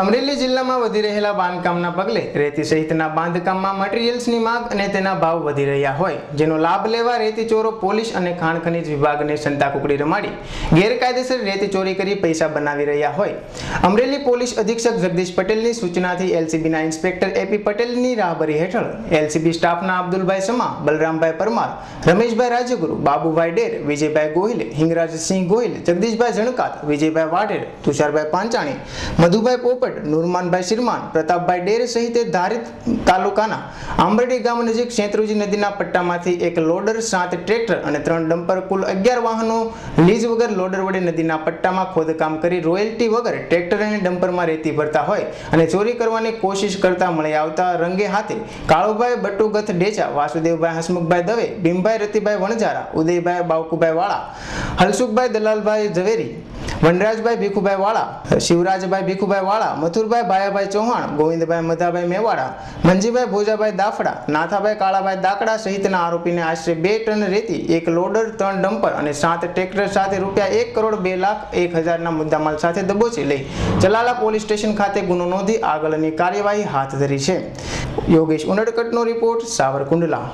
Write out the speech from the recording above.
અમરેલી જિલ્લામાં વધી રહેલા બાંધકામના પગલે રેતી સહિતના બાંધકામમાં મટીરિયલ્સની માંગ અને તેના ભાવ વધી રહ્યા હોય, જેનો લાભ લેવા રેતી ચોરો પોલીસ અને ખાણ ખનીજ વિભાગને સંતાકુકડી રમાડી, ગેરકાયદેસર રેતી ચોરી કરી પૈસા બનાવી રહ્યા હોય. અમરેલી પોલીસ અધિક્ષક જગદીશ પટેલની સૂચનાથી એલસીબીના ઇન્સ્પેક્ટર એપી પટેલની રાહબરી હેઠળ એલસીબી સ્ટાફના અબ્દુલભાઈ સમા, બલરામભાઈ પરમાર, રમેશભાઈ રાજગુરુ, બાબુભાઈ ડેર, વિજયભાઈ ગોહિલ, હિંગરાજસિંહ ગોહિલ, જગદીશભાઈ જણકાત, વિજયભાઈ વાઢેર, તુષારભાઈ પાંચાણી, મધુભાઈ પોપટ નુરમાનભાઈ શિરમાન, પ્રતાપભાઈ ડેર સહિત ધારિત તાલુકાના આંબરડી ગામ નજીક શેત્રુજી નદીના પટ્ટામાંથી એક લોડર, સાત ટ્રેક્ટર અને ત્રણ ડમ્પર, કુલ અગિયાર વાહનો લીઝ વગર લોડર વડે નદીના પટ્ટામાં ખોદકામ કરી રોયલ્ટી વગર ટ્રેક્ટર અને ડમ્પરમાં રેતી ભરતા હોય અને ચોરી કરવાની કોશિશ કરતા મળી આવતા રંગે હાથે કાળુભાઈ બટુગથ ડેચા, વાસુદેવભાઈ હસમુખભાઈ દવે, ભીમભાઈ રતિભાઈ વણજારા ઉદયભાઈ બાવકુભાઈ વાળા, હલસુખભાઈ દલાલભાઈ ઝવેરી વનરાજભાઈ ભીખુભાઈ વાળા, શિવરાજભાઈ ભીખુભાઈ વાળા, મથુરભાઈ ભાયાભાઈ ચૌહાણ, ગોવિંદભાઈ મધાભાઈ મેવાડા, મંજીભાઈ ભોજાભાઈ દાફડા, નાથાભાઈ કાળાભાઈ દાકડા સહિતના આરોપીને આશરે બે ટન રેતી, એક લોડર, ત્રણ ડમ્પર અને સાત ટ્રેક્ટર સાથે રૂપિયા એક કરોડ બે લાખ એક હજારના મુદ્દામાલ સાથે દબોચી લઈ ચલાલા પોલીસ સ્ટેશન ખાતે ગુનો નોંધી આગળની કાર્યવાહી હાથ ધરી છે. યોગેશ ઉનડકટનો રિપોર્ટ, સાવરકુંડલા.